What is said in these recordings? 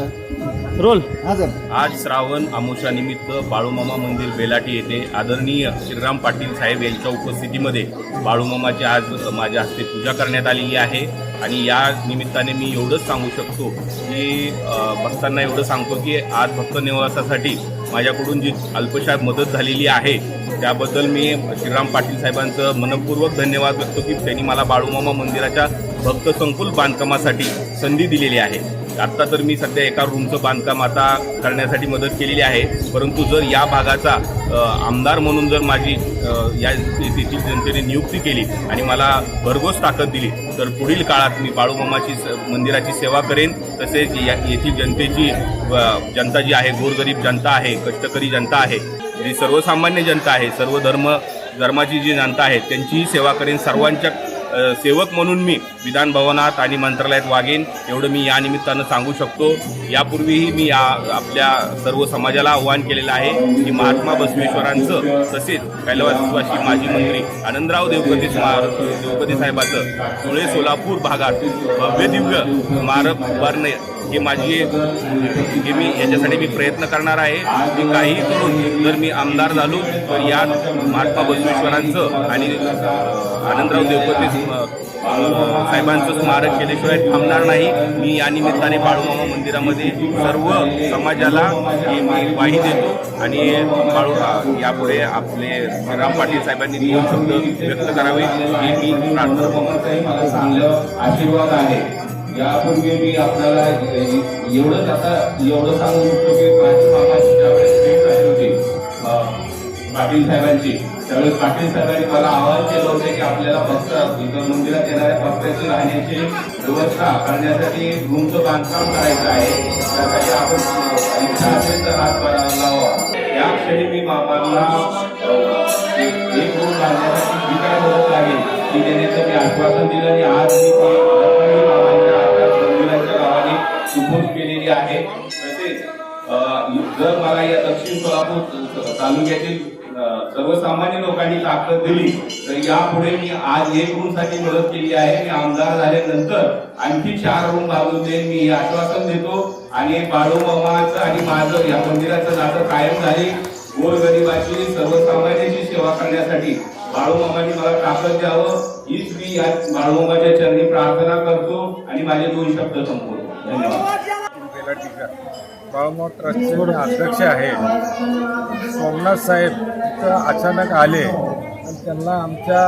Role. हा sir. आज श्रावण आमोशानिमित्त बाळूमामा मंदिर बेलाटी येथे आदरणीय श्रीराम पाटील साहेब यांच्या उपस्थितीमध्ये बाळूमामाची आज माझ्या हस्ते पूजा करण्यात आलेली आहे. आणि या निमित्ताने मी एवढंच सांगू शकतो की भक्तांना एवढं सांगतो की आज भक्त निवासासाठी माझ्याकडून जी अल्पशा मदत झालेली आहे त्याबद्दल मी श्रीराम पाटील साहेबांचं मनपूर्वक धन्यवाद व्यक्त की त्यांनी मला बाळूमामा मंदिराच्या भक्त संकुल बांधकामासाठी संधी दिलेली आहे. आत्ता तर मी सध्या एका रूमचं बांधकाम आता करण्यासाठी मदत केलेली आहे. परंतु जर या भागाचा आमदार म्हणून जर माझी या तेथील जनतेने नियुक्ती केली आणि मला भरघोस ताकद दिली तर पुढील काळात मी बाळूमामाची स- मंदिराची सेवा करेन. तसेच या येथील जनतेची जनता जी आहे गोरगरीब जनता आहे कष्टकरी जनता आहे जी सर्वसामान्य जनता आहे सर्व धर्म धर्माची जी जनता आहे त्यांचीही सेवा करेन. सर्वांच्या सेवक म्हणून मी विधान भवनात आणि मंत्रालयात वागेन एवढं मी या निमित्तानं सांगू शकतो. यापूर्वीही मी या आपल्या सर्व समाजाला आव्हान केलेलं आहे की महात्मा बसवेश्वरांचं तसेच कैलासवासी माजी मंत्री आनंदराव देवकते स्मारक देवकते साहेबाचं धुळे सोलापूर भागात भव्य दिव्य स्मारक उभारणे हे माझी हे मी याच्यासाठी मी प्रयत्न करणार आहे मी काही करून जर मी आमदार झालो तर या महात्मा बसवेश्वरांचं आणि आनंदराव देवपती साहेबांचं स्मारक केल्याशिवाय थांबणार नाही. मी या निमित्ताने बाळूमामा मंदिरामध्ये सर्व समाजाला हे मी ग्वाही देतो आणि बाळू यापुढे आपले राम पाटील साहेबांनी नियम शब्द व्यक्त करावे हे मी प्रार्थना आशीर्वाद आहे. यापूर्वी मी आपल्याला एवढंच आता एवढं सांगू शकतो की माझी मामाची ज्यावेळेस भेट झाली होती पाटील साहेबांची त्यावेळेस पाटील साहेबांनी मला आवाहन केलं होतं की आपल्याला फक्त इथं मंदिरात येणाऱ्या भक्तांची राहण्याची व्यवस्था करण्यासाठी रूमचं बांधकाम करायचं आहे. त्यासाठी आपण इच्छा असेल तर हातभार लावा. या क्षणी मी बाबांना एक एक रूम बांधण्यासाठी जी काय मदत लागेल ती देण्याचं मी आश्वासन दिलं आणि आज मी सुपूर्द केलेली आहे. तसेच जर मला या दक्षिण सोलापूर तालुक्यातील सर्वसामान्य लोकांनी ताकद दिली तर यापुढे मी आज एक रूमसाठी मदत केली आहे. मी आमदार झाल्यानंतर आणखी चार रूम बांधून देईन मी आश्वासन देतो. आणि बाळू मामाचं आणि माझं या मंदिराचं नातं कायम झाली. गोरगरिबाची सर्वसामान्यांची सेवा करण्यासाठी बाळूमामाने मला ताकद द्यावं. हीच मी या बाळूमामाच्या चरणी प्रार्थना करतो. आणि माझे दोन शब्द संपवतो. धन्यवाद ट्रस्टचे अध्यक्ष आहे सोमनाथ साहेब इथं अचानक आले आणि त्यांना आमच्या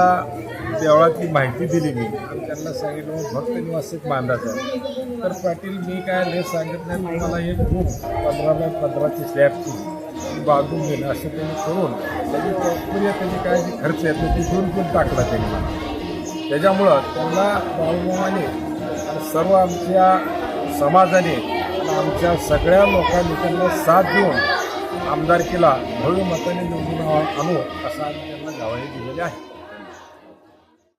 देवळाची माहिती दिली मी. आणि त्यांना सांगितलं भक्त निवासिक बांधायचं आहे. तर पाटील मी काय हे सांगत नाही तुम्हाला एक बुक पंधरा बाय पंधराची स्लॅबची बांधून देणं असं त्यांनी करून त्याची पुढे त्याची काय जी खर्च येतो ती दोन पण टाकला त्यांनी. त्याच्यामुळं त्यांना बाळूमामाने सर्व आमच्या समाजाने आमच्या सगळ्या लोकांनी त्यांना साथ देऊन आमदारकीला भव्य मताने निवडून आणू असं आम्ही त्यांना गावाने दिलेले आहे.